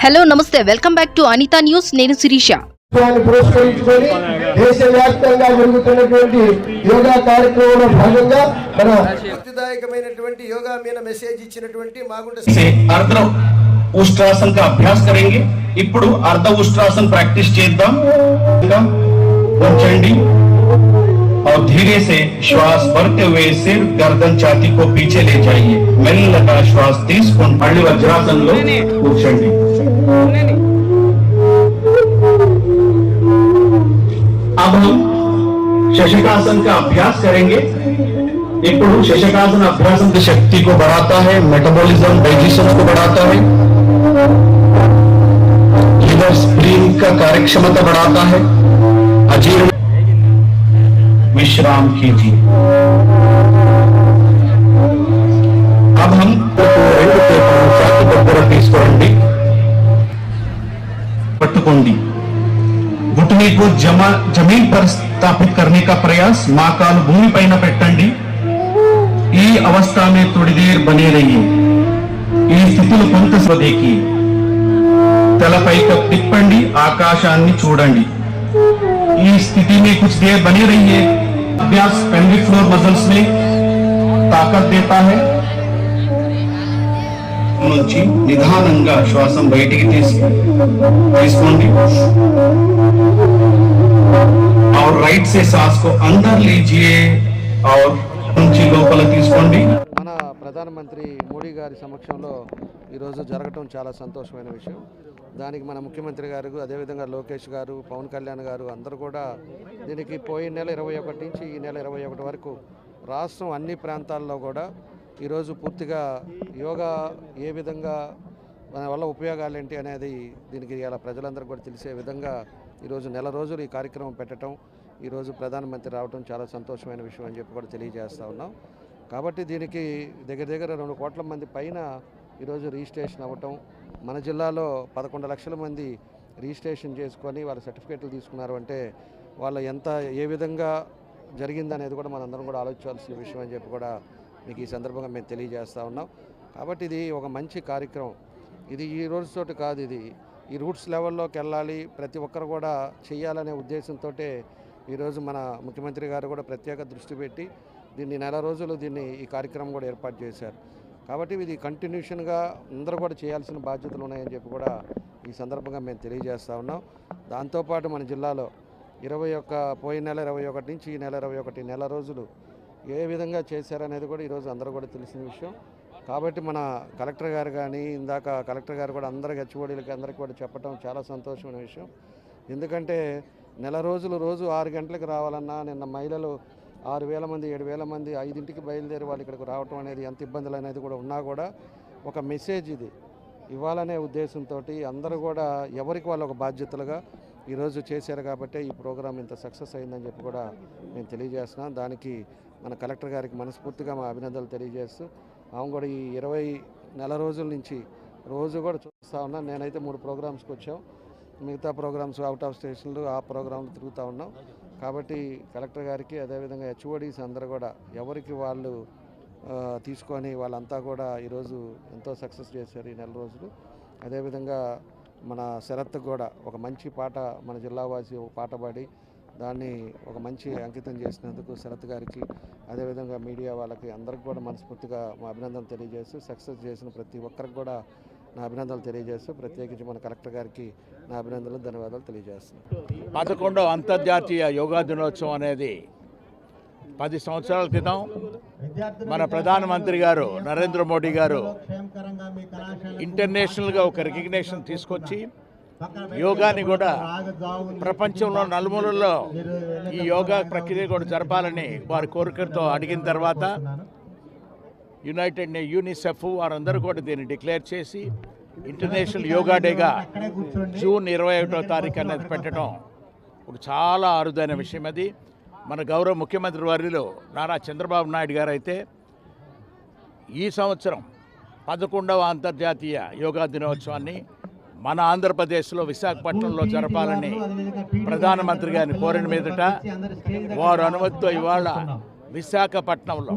Hello నమస్తే welcome back to Anitha news నేను శిరీష ఉత్సవాన్ని పురస్కరించుకొని దేశవ్యాప్తంగా జరుగుతున్నటువంటి యోగా కార్యక్రమంలో భాగంగా మన స్ఫూర్తిదాయకమైనటువంటి యోగా మీద మెసేజ్ ఇచ్చినటువంటి మాగుంట से अर्ध ఉష్ట్రాసన का अभ्यास करेंगे ఇప్పుడు అర్ధ ఉష్ట్రాసన ప్రాక్టీస్ చేద్దాం ఇంకా ఉంచండి और धीरे से श्वास भरते हुए सिर गर्दन छाती को पीछे ले जाइए మెల్లగా శ్వాస తీసుకొని మళ్ళీ వజ్రాసనంలో కూర్చోండి अब हम शशकासन का अभ्यास करेंगे ఇప్పుడు శశకాసన అభ్యాసం की शक्ति को बढ़ाता है मेटाबॉलिज्म डाइजेशन को बढ़ाता है लिवर स्प्लीन का कार्यक्षमता बढ़ाता है अजीर्ण विश्राम कीजिए अब हम రెండు చేతులను ఛాతీ దగ్గర తీసుకోండి పట్టుకోండి घुटने को जमा जमीन पर स्थापित करने का प्रयास माँ काल भूमि పైన పెట్టండి ఈ అవస్థ में थोड़ी देर बने रहिए ఈ స్థితిలో కొంత స్వదేకి తల పైకి తిప్పండి ఆకాశాన్ని చూడండి ఈ స్థితి में कुछ देर बने रहिए अभ्यास पेल्विक फ्लोर मसल्स में ताकत देता है నుంచి నిదానంగా శ్వాసం బయటికి తీసు తీసుకోండి और राइट से सांस को अंदर लीजिए और నుంచి లోపల తీసుకోండి మన ప్రధానమంత్రి మోడీ గారి సమక్షంలో ఈరోజు జరగటం చాలా సంతోషమైన విషయం దానికి మన ముఖ్యమంత్రి గారు అదేవిధంగా లోకేష్ గారు పవన్ కళ్యాణ్ గారు అందరూ కూడా దీనికి పోయిన నెల ఇరవై ఒకటి నుంచి ఈ నెల ఇరవై ఒకటి వరకు రాష్ట్రం అన్ని ప్రాంతాల్లో కూడా ఈరోజు పూర్తిగా యోగా ఏ విధంగా మన వల్ల ఉపయోగాలు ఏంటి అనేది దీనికి ఇలా ప్రజలందరూ కూడా తెలిసే విధంగా ఈరోజు నెల రోజులు ఈ కార్యక్రమం పెట్టడం ఈరోజు ప్రధానమంత్రి రావడం చాలా సంతోషమైన విషయం అని చెప్పి కూడా తెలియజేస్తూ ఉన్నాం. కాబట్టి దీనికి దగ్గర దగ్గర రెండు కోట్ల మంది పైన ఈరోజు రిజిస్ట్రేషన్ అవ్వటం మన జిల్లాలో పదకొండు లక్షల మంది రిజిస్ట్రేషన్ చేసుకొని వాళ్ళ సర్టిఫికేట్లు తీసుకున్నారు అంటే వాళ్ళ ఎంత ఏ విధంగా జరిగిందనేది కూడా మనందరం కూడా ఆలోచించాల్సిన విషయం అని చెప్పి కూడా మీకు ఈ సందర్భంగా మేము తెలియజేస్తూ ఉన్నాం. కాబట్టి ఇది ఒక మంచి కార్యక్రమం. ఇది ఈ రోజుతోటి కాదు ఇది. ఈ రూట్స్ లెవెల్లోకి వెళ్ళాలి ప్రతి ఒక్కరు కూడా చేయాలనే ఉద్దేశంతో ఈరోజు మన ముఖ్యమంత్రి గారు కూడా ప్రత్యేక దృష్టి పెట్టి దీన్ని నెల రోజులు దీన్ని ఈ కార్యక్రమం కూడా ఏర్పాటు చేశారు. కాబట్టి ఇది కంటిన్యూషన్గా అందరూ కూడా చేయాల్సిన బాధ్యతలు ఉన్నాయని చెప్పి కూడా ఈ సందర్భంగా మేము తెలియజేస్తూ ఉన్నాం. దాంతోపాటు మన జిల్లాలో ఇరవై ఒక్క పోయిన నెల ఇరవై ఒకటి నుంచి ఈ నెల ఇరవై ఒకటి నెల రోజులు ఏ విధంగా చేశారనేది కూడా ఈరోజు అందరూ కూడా తెలిసిన విషయం. కాబట్టి మన కలెక్టర్ గారు కానీ ఇందాక కలెక్టర్ గారు కూడా అందరికి హెచ్ఓడీలకి అందరికి కూడా చెప్పడం చాలా సంతోషమైన విషయం. ఎందుకంటే నెల రోజులు రోజు ఆరు గంటలకు రావాలన్నా నిన్న మహిళలు ఆరు వేల మంది ఏడు వేల మంది ఐదింటికి బయలుదేరి వాళ్ళు ఇక్కడికి రావటం అనేది ఎంత ఇబ్బందులు అనేది కూడా ఉన్నా కూడా ఒక మెసేజ్ ఇది. ఇవ్వాలనే ఉద్దేశంతో అందరూ కూడా ఎవరికి వాళ్ళు ఒక బాధ్యతలుగా ఈరోజు చేశారు కాబట్టి ఈ ప్రోగ్రాం ఇంత సక్సెస్ అయిందని చెప్పి కూడా నేను తెలియజేస్తున్నాను దానికి మన కలెక్టర్ గారికి మనస్ఫూర్తిగా మా అభినందనలు తెలియజేస్తూ ఆమె కూడా ఈ ఇరవై నెల రోజుల నుంచి రోజు కూడా చూస్తూ ఉన్నాను నేనైతే మూడు ప్రోగ్రామ్స్కి వచ్చాం. మిగతా ప్రోగ్రామ్స్ అవుట్ ఆఫ్ స్టేషన్లు ఆ ప్రోగ్రాంలు తిరుగుతూ ఉన్నాం. కాబట్టి కలెక్టర్ గారికి అదేవిధంగా హెచ్ఓడీస్ అందరూ కూడా ఎవరికి వాళ్ళు తీసుకొని వాళ్ళంతా కూడా ఈరోజు ఎంతో సక్సెస్ చేశారు ఈ నెల రోజులు. అదేవిధంగా మన శరత్ కూడా ఒక మంచి పాట మన జిల్లావాసి ఒక పాట పాడి దాన్ని ఒక మంచి అంకితం చేసినందుకు శరత్ గారికి అదేవిధంగా మీడియా వాళ్ళకి అందరికి కూడా మనస్ఫూర్తిగా మా అభినందనలు తెలియజేస్తూ సక్సెస్ చేసిన ప్రతి ఒక్కరికి కూడా నా అభినందనలు తెలియజేస్తూ ప్రత్యేకించి మన కలెక్టర్ గారికి నా అభినందనలు ధన్యవాదాలు తెలియజేస్తున్నాను. పదకొండవ అంతర్జాతీయ యోగా దినోత్సవం అనేది పది సంవత్సరాల క్రితం మన ప్రధానమంత్రి గారు నరేంద్ర మోడీ గారు ఇంటర్నేషనల్గా ఒక రికగ్నేషన్ తీసుకొచ్చి యోగాని కూడా ప్రపంచంలో నలుమూలల్లో ఈ యోగా ప్రక్రియ కూడా జరపాలని వారి కోరికలతో అడిగిన తర్వాత యునైటెడ్ నే యూనిసెఫ్ వారందరూ కూడా దీన్ని డిక్లేర్ చేసి ఇంటర్నేషనల్ యోగా డేగా జూన్ ఇరవై ఒకటో తారీఖు అనేది పెట్టడం ఒక చాలా అరుదైన విషయం అది. మన గౌరవ ముఖ్యమంత్రి వారిలో నారా చంద్రబాబు నాయుడు గారు అయితే ఈ సంవత్సరం పదకొండవ అంతర్జాతీయ యోగా దినోత్సవాన్ని మన ఆంధ్రప్రదేశ్లో విశాఖపట్నంలో జరపాలని ప్రధానమంత్రి గారిని కోరిన మీదట వారు అనుమతితో ఇవాళ విశాఖపట్నంలో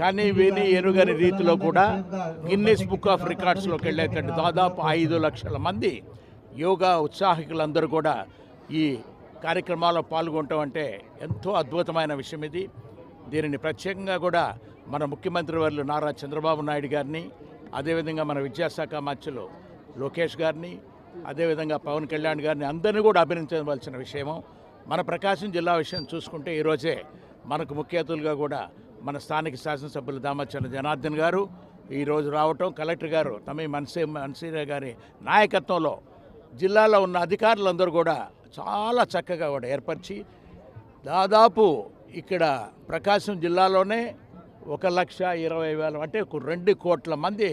కానీ విని ఎరుగని రీతిలో కూడా గిన్నెస్ బుక్ ఆఫ్ రికార్డ్స్లోకి వెళ్ళేటట్టు దాదాపు ఐదు లక్షల మంది యోగా ఉత్సాహికులందరూ కూడా ఈ కార్యక్రమాల్లో పాల్గొనటం అంటే ఎంతో అద్భుతమైన విషయం ఇది. దీనిని ప్రత్యేకంగా కూడా మన ముఖ్యమంత్రి వర్యులు నారా చంద్రబాబు నాయుడు గారిని అదేవిధంగా మన విద్యాశాఖ మంత్రులు లోకేష్ గారిని అదేవిధంగా పవన్ కళ్యాణ్ గారిని అందరినీ కూడా అభినందించవలసిన విషయము. మన ప్రకాశం జిల్లా విషయం చూసుకుంటే ఈరోజే మనకు ముఖ్య అతిథులుగా కూడా మన స్థానిక శాసనసభ్యులు దామచర్ల జనార్దన్ గారు ఈరోజు రావటం కలెక్టర్ గారు తమి మన్సీ మన్సీరే గారి నాయకత్వంలో జిల్లాలో ఉన్న అధికారులందరూ కూడా చాలా చక్కగా కూడా ఏర్పరిచి దాదాపు ఇక్కడ ప్రకాశం జిల్లాలోనే ఒక లక్ష ఇరవై వేల అంటే రెండు కోట్ల మంది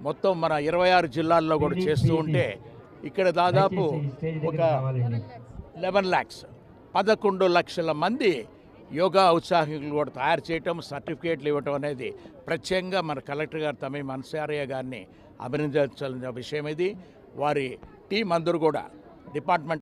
మొత్తం మన ఇరవై ఆరు జిల్లాల్లో కూడా చేస్తూ ఉంటే ఇక్కడ దాదాపు ఒక లెవెన్ ల్యాక్స్ పదకొండు లక్షల మంది యోగా ఉత్సాహికులు కూడా తయారు చేయటం సర్టిఫికేట్లు ఇవ్వటం అనేది ప్రత్యేకంగా మన కలెక్టర్ గారు తమీ మనసారయ్య గారిని అభినందించాల్సిన విషయం ఇది. వారి టీం అందరూ కూడా డిపార్ట్మెంట్